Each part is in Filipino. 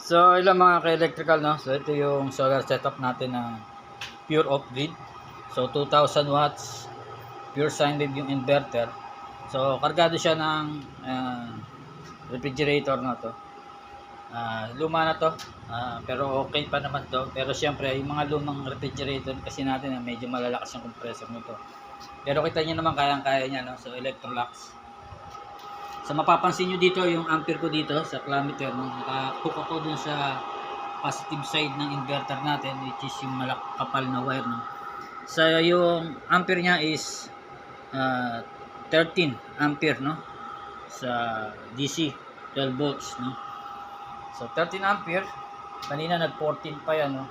So, ilang mga ka-electrical, no? So, ito yung solar setup natin na pure off-grid. So, 2,000 watts, pure sine wave yung inverter. So, kargado siya ng ah, refrigerator na to. Ah, luma na to, Ah, pero okay pa naman to. Pero syempre, yung mga lumang refrigerator kasi natin, ah, medyo malalakas yung compressor nito. Pero kita nyo naman kayang-kaya niya, no? So, Electrolux. So mapapansin nyo dito yung ampere ko dito sa kilometer nakahook ako dun sa positive side ng inverter natin which is yung malak kapal na wire no. So yung ampere niya is ah, 13 ampere no sa DC 12 volts no. So 13 ampere kanina nag 14 pa yan no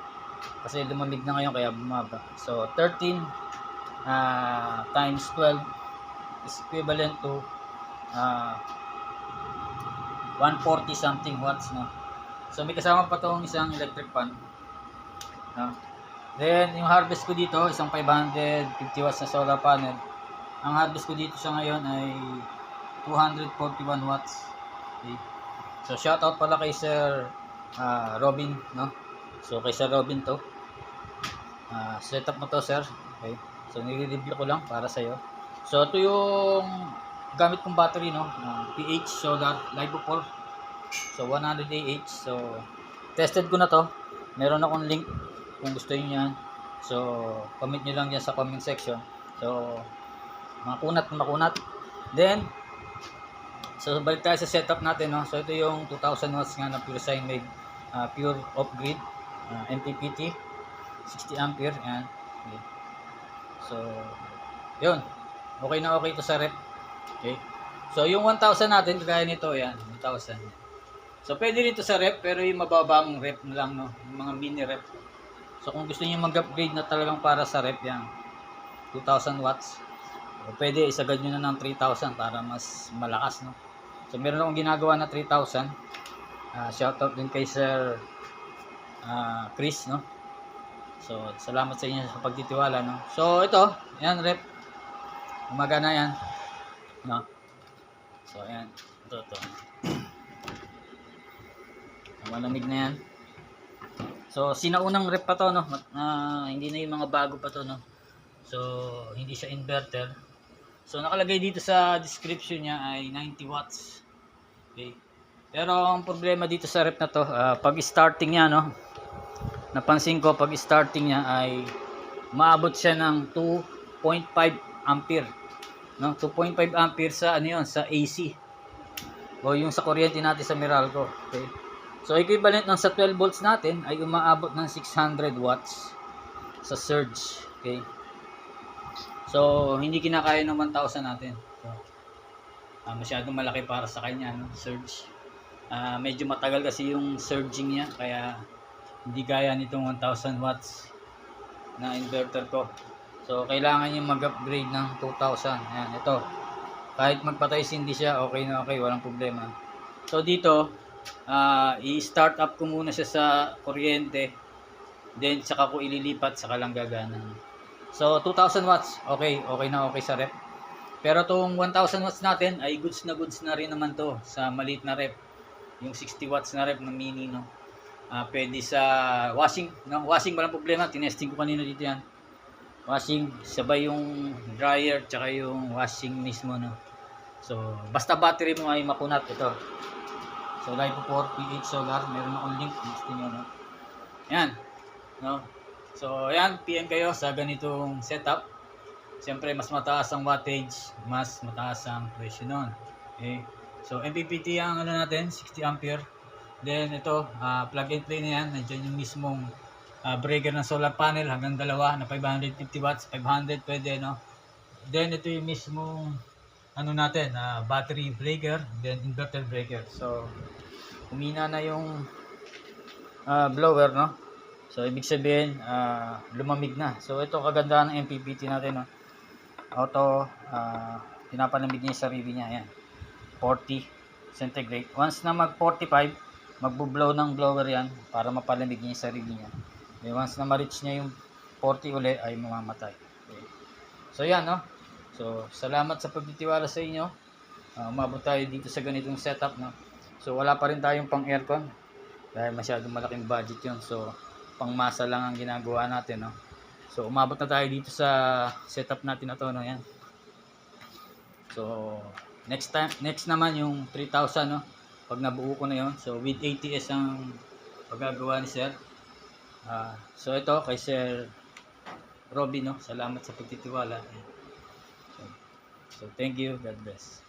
kasi lumamig na ngayon kaya bumaba. So 13 ah, times 12 is equivalent to ah 140 something watts no. So may kasama pa tong isang electric fan. No. Then yung harvest ko dito, isang 550 watts na solar panel. Ang harvest ko dito sa ngayon ay 241 watts. Okay. So shout out pala kay Sir ah, Robin, no. So kay Sir Robin to. Ah, setup mo to, sir. Okay. So nire-review ko lang para sa iyo. So ito yung gamit kong battery no, uh, PH solar Livo 4. So 100 AH. So tested ko na to. Meron akong link kung gusto niyo yan. So comment niyo lang yan sa comment section. So makunat na makunat. Then so balik tayo sa setup natin no. So ito yung 2000 watts nga na pure sine wave uh, pure off grid uh, MPPT 60 ampere yan. Okay. So yun. Okay na okay to sa rep. Okay. So, yung 1,000 natin, kagaya nito, yan, 1,000. So, pwede rin to sa rep, pero yung mababang rep na lang, no? Yung mga mini rep. So, kung gusto niyo mag-upgrade na talagang para sa rep, yan, 2,000 watts. O, pwede, isagad nyo na ng 3,000 para mas malakas, no? So, meron akong ginagawa na 3,000. Uh, shoutout din kay Sir ah, Chris, no? So, salamat sa inyo sa pagtitiwala, no? So, ito, yan, rep. Umaga na yan. No? So, ayan. Ito, ito. Malamig na yan. So, sinaunang rep pa to, no? Ah, hindi na yung mga bago pa to, no? So, hindi siya inverter. So, nakalagay dito sa description niya ay 90 watts. Okay. Pero, ang problema dito sa rep na to, ah, pag starting niya, no? Napansin ko, pag starting niya ay maabot siya ng 2.5 ampere no 2.5 ampere sa ano yun sa AC o yung sa kuryente natin sa Meralco okay? So equivalent ng sa 12 volts natin ay umaabot ng 600 watts sa surge okay? So hindi kinakaya ng 1000 natin. So, ah, masyadong malaki para sa kanya no surge. Ah, medyo matagal kasi yung surging niya kaya hindi gaya nitong 1000 watts na inverter ko So, kailangan yung mag-upgrade ng 2,000. Ayan, ito. Kahit magpatay hindi siya, okay na okay, walang problema. So, dito, ah, i-start up ko muna siya sa kuryente. Then, saka ko ililipat, saka lang gagana. So, 2,000 watts, okay, okay na okay sa rep. Pero itong 1,000 watts natin, ay goods na goods na rin naman to sa maliit na rep. Yung 60 watts na rep na mini, no. Ah, pwede sa washing, no? Washing walang problema, tinesting ko kanina dito yan washing sabay yung dryer tsaka yung washing mismo no? So basta battery mo ay makunat ito. So live 4 PH solar meron akong link gusto nyo no? Yan no? So yan PM kayo sa ganitong setup. Siyempre mas mataas ang wattage mas mataas ang presyo nun. Okay? So MPPT ang ano natin 60 ampere. Then ito ah, plug and play na yan. Nandiyan yung mismong uh, breaker ng solar panel hanggang dalawa na 550 watts 500 pwede no? Then ito yung mismong ano natin uh, battery breaker then inverter breaker. So humina na yung uh, blower no? So ibig sabihin uh, lumamig na. So ito kagandahan ng MPPT natin no? Auto uh, pinapalamig niya yung sarili niya yan 40 centigrade. Once na mag 45 magbo-blow ng blower yan para mapalamig niya yung sarili niya then once na ma-reach niya yung 40 uli ay mamamatay. Okay. So yan no. So salamat sa pagtitiwala sa inyo. Uh, umabot tayo dito sa ganitong setup no. So wala pa rin tayong pang aircon. Dahil masyadong malaking budget yun. So, pangmasa lang ang ginagawa natin, no? So, umabot na tayo dito sa setup natin na to, no? Yan. So, next time, next naman yung 3,000, no? Pag nabuo ko na yon So, with ATS ang paggagawa ni Sir. Ah, so, ito kay Sir Robin, no? Salamat sa pagtitiwala. So thank you. God bless.